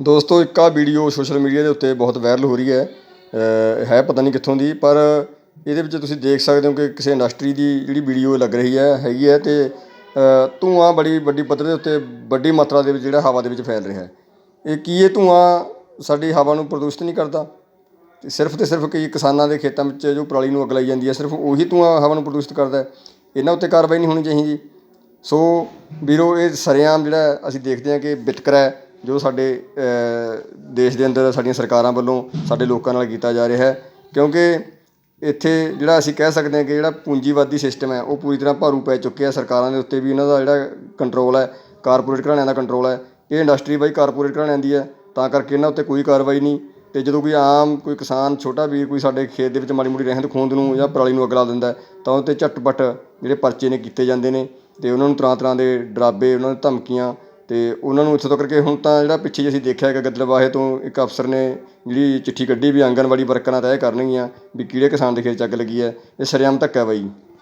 ਦੋਸਤੋ ਇੱਕ ਆ ਵੀਡੀਓ ਸੋਸ਼ਲ ਮੀਡੀਆ ਦੇ ਉੱਤੇ ਬਹੁਤ ਵਾਇਰਲ ਹੋ ਰਹੀ ਹੈ। ਹੈ ਪਤਾ ਨਹੀਂ ਕਿੱਥੋਂ ਦੀ ਪਰ ਇਹਦੇ ਵਿੱਚ ਤੁਸੀਂ ਦੇਖ ਸਕਦੇ ਹੋ ਕਿ ਕਿਸੇ ਇੰਡਸਟਰੀ ਦੀ ਜਿਹੜੀ ਵੀਡੀਓ ਲੱਗ ਰਹੀ ਹੈ ਹੈਗੀ ਹੈ ਤੇ ਅ, ਧੂੰਆਂ ਬੜੀ ਵੱਡੀ ਪੱਧਰ ਦੇ ਉੱਤੇ ਵੱਡੀ ਮਾਤਰਾ ਦੇ ਵਿੱਚ ਜਿਹੜਾ ਹਵਾ ਦੇ ਵਿੱਚ ਫੈਲ ਰਿਹਾ ਹੈ। ਇਹ ਕੀ ਇਹ ਧੂੰਆਂ ਸਾਡੀ ਹਵਾ ਨੂੰ ਪ੍ਰਦੂਸ਼ਿਤ ਨਹੀਂ ਕਰਦਾ? ਤੇ ਸਿਰਫ ਤੇ ਸਿਰਫ ਕਈ ਕਿਸਾਨਾਂ ਦੇ ਖੇਤਾਂ ਵਿੱਚ ਜੋ ਪਰਾਲੀ ਨੂੰ ਅੱਗ ਲਾਈ ਜਾਂਦੀ ਹੈ ਸਿਰਫ ਉਹੀ ਧੂੰਆਂ ਹਵਾ ਨੂੰ ਪ੍ਰਦੂਸ਼ਿਤ ਕਰਦਾ ਹੈ। ਇਹਨਾਂ ਉੱਤੇ ਕਾਰਵਾਈ ਨਹੀਂ ਹੋਣੀ ਚਾਹੀਦੀ। ਸੋ ਵੀਰੋ ਇਹ ਸਰੇਆਮ ਜਿਹੜਾ ਅਸੀਂ ਦੇਖਦੇ ਹਾਂ ਕਿ ਵਿਤਕਰਾ ਹੈ। ਜੋ ਸਾਡੇ ਦੇਸ਼ ਦੇ ਅੰਦਰ ਸਾਡੀਆਂ ਸਰਕਾਰਾਂ ਵੱਲੋਂ ਸਾਡੇ ਲੋਕਾਂ ਨਾਲ ਕੀਤਾ ਜਾ ਰਿਹਾ ਹੈ। ਕਿਉਂਕਿ ਇੱਥੇ ਜਿਹੜਾ ਅਸੀਂ ਕਹਿ ਸਕਦੇ ਹਾਂ ਕਿ ਜਿਹੜਾ ਪੂੰਜੀਵਾਦੀ ਸਿਸਟਮ ਹੈ, ਉਹ ਪੂਰੀ ਤਰ੍ਹਾਂ ਭਾਰੂ ਪੈ ਚੁੱਕਿਆ ਸਰਕਾਰਾਂ ਦੇ ਉੱਤੇ ਵੀ ਇਹਨਾਂ ਦਾ ਜਿਹੜਾ ਕੰਟਰੋਲ ਹੈ ਕਾਰਪੋਰੇਟ ਘਰਾਣਿਆਂ ਦਾ ਕੰਟਰੋਲ ਹੈ। ਇਹ ਇੰਡਸਟਰੀ ਬਾਈ ਕਾਰਪੋਰੇਟ ਘਰਾਣਿਆਂ ਦੀ ਹੈ, ਤਾਂ ਕਰਕੇ ਇਹਨਾਂ ਉੱਤੇ ਕੋਈ ਕਾਰਵਾਈ ਨਹੀਂ। ਤੇ ਜਦੋਂ ਕੋਈ ਆਮ, ਕੋਈ ਕਿਸਾਨ, ਛੋਟਾ ਵੀਰ ਕੋਈ ਸਾਡੇ ਖੇਤ ਦੇ ਵਿੱਚ ਮਾੜੀ ਮੋਟੀ ਰਹਿੰਦ ਖੂੰਹਦ ਨੂੰ ਜਾਂ ਪਰਾਲੀ ਨੂੰ ਅੱਗ ਲਾ ਦਿੰਦਾ ਤਾਂ ਉਹ 'ਤੇ ਝਟਪਟ ਜਿਹੜੇ ਪਰਚੇ ਨੇ ਕੀਤੇ ਜਾਂਦੇ ਨੇ। ਤੇ ਉਹਨਾਂ ਨੂੰ ਤਰ੍ਹਾਂ ਤਰ੍ਹਾਂ ਦੇ ਡਰਾਬੇ, ਉਹਨਾਂ ਨੂੰ ਧਮਕੀਆਂ ਅਤੇ ਉਹਨਾਂ ਨੂੰ ਇੱਥੋਂ ਤੱਕ ਕਿ ਹੁਣ ਤਾਂ ਜਿਹੜਾ ਪਿੱਛੇ ਜਿਹੇ ਅਸੀਂ ਦੇਖਿਆ ਕਿ ਗਿੱਦੜਵਾਹੇ ਤੋਂ ਇੱਕ ਅਫਸਰ ਨੇ ਜਿਹੜੀ ਚਿੱਠੀ ਕੱਢੀ ਵੀ ਆਂਗਣਵਾੜੀ ਵਰਕਰਾਂ ਤੈਅ ਕਰਨਗੀਆਂ ਵੀ ਕਿਹੜੇ ਕਿਸਾਨ ਦੇ ਖੇਤ 'ਚ ਅੱਗ ਲੱਗੀ ਹੈ, ਇਹ ਸਰੇਆਮ ਧੱਕਾ ਬਾਈ।